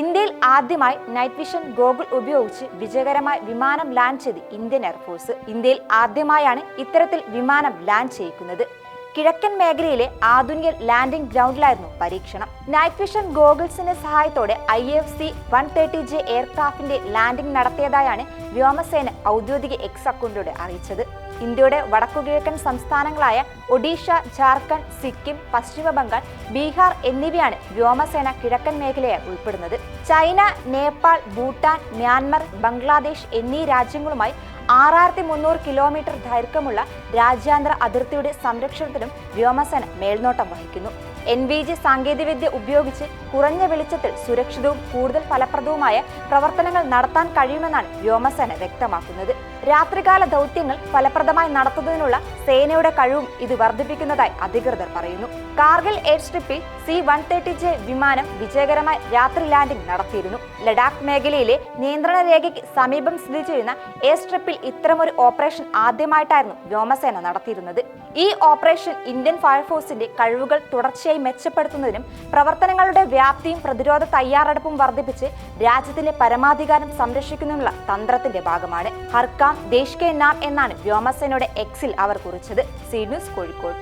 ഇന്ത്യയിൽ ആദ്യമായി night vision goggle ഉപയോഗിച്ച് വിജയകരമായി വിമാനം ലാൻഡ് ചെയ്ത് ഇന്ത്യൻ എയർഫോഴ്സ് ഇന്ത്യയിൽ ആദ്യമായാണ് ഇത്തരത്തിൽ വിമാനം ലാൻഡ് ചെയ്യിക്കുന്നത്. കിഴക്കൻ മേഖലയിലെ ആധുനിക ലാൻഡിംഗ് ഗ്രൗണ്ടിലായിരുന്നു പരീക്ഷണം. നൈറ്റ് വിഷൻ ഗോഗിൾസിന്റെ സഹായത്തോടെ I F C one thirty J എയർക്രാഫ്റ്റിന്റെ landing നടത്തിയതായാണ് വ്യോമസേന ഔദ്യോഗിക എക്സ് അക്കൗണ്ടിലൂടെ അറിയിച്ചത്. ഇന്ത്യയുടെ വടക്കുകിഴക്കൻ സംസ്ഥാനങ്ങളായ ഒഡീഷ ജാർഖണ്ഡ് സിക്കിം പശ്ചിമ ബംഗാൾ ബീഹാർ എന്നിവയാണ് വ്യോമസേന കിഴക്കൻ മേഖലയായി ഉൾപ്പെടുന്നത്. ചൈന നേപ്പാൾ ഭൂട്ടാൻ മ്യാൻമർ ബംഗ്ലാദേശ് എന്നീ രാജ്യങ്ങളുമായി ആറായിരത്തി മുന്നൂറ് കിലോമീറ്റർ ദൈർഘ്യമുള്ള രാജ്യാന്തര അതിർത്തിയുടെ സംരക്ഷണത്തിനും വ്യോമസേന മേൽനോട്ടം വഹിക്കുന്നു. എൻ വി ജി സാങ്കേതികവിദ്യ ഉപയോഗിച്ച് കുറഞ്ഞ വെളിച്ചത്തിൽ സുരക്ഷിതവും കൂടുതൽ ഫലപ്രദവുമായ പ്രവർത്തനങ്ങൾ നടത്താൻ കഴിയുമെന്നാണ് വ്യോമസേന വ്യക്തമാക്കുന്നത്. രാത്രികാല ദൗത്യങ്ങൾ ഫലപ്രദമായി നടത്തുന്നതിനുള്ള സേനയുടെ കഴിവും ഇത് വർദ്ധിപ്പിക്കുന്നതായി അധികൃതർ പറയുന്നു. കാർഗിൽ എയർ സ്ട്രിപ്പിൽ സി വൺ തേർട്ടി ജെ വിമാനം വിജയകരമായി രാത്രി ലാൻഡിംഗ് നടത്തിയിരുന്നു. ലഡാക്ക് മേഖലയിലെ നിയന്ത്രണ രേഖയ്ക്ക് സമീപം സ്ഥിതി ചെയ്യുന്ന എയർ സ്ട്രിപ്പിൽ ഇത്തരമൊരു ഓപ്പറേഷൻ ആദ്യമായിട്ടായിരുന്നു വ്യോമസേന നടത്തിയിരുന്നത്. ഈ ഓപ്പറേഷൻ ഇന്ത്യൻ ഫയർഫോഴ്സിന്റെ കഴിവുകൾ തുടർച്ചയായി മെച്ചപ്പെടുത്തുന്നതിനും പ്രവർത്തനങ്ങളുടെ വ്യാപ്തിയും പ്രതിരോധ തയ്യാറെടുപ്പും വർദ്ധിപ്പിച്ച് രാജ്യത്തിന്റെ പരമാധികാരം സംരക്ഷിക്കുന്നതിനുള്ള തന്ത്രത്തിന്റെ ഭാഗമാണ്. ഹർക്കാം ദേശ് കെ നാം എന്നാണ് വ്യോമസേനയുടെ എക്സിൽ അവർ കുറിച്ചത് സി ന്യൂസ് കോഴിക്കോട്.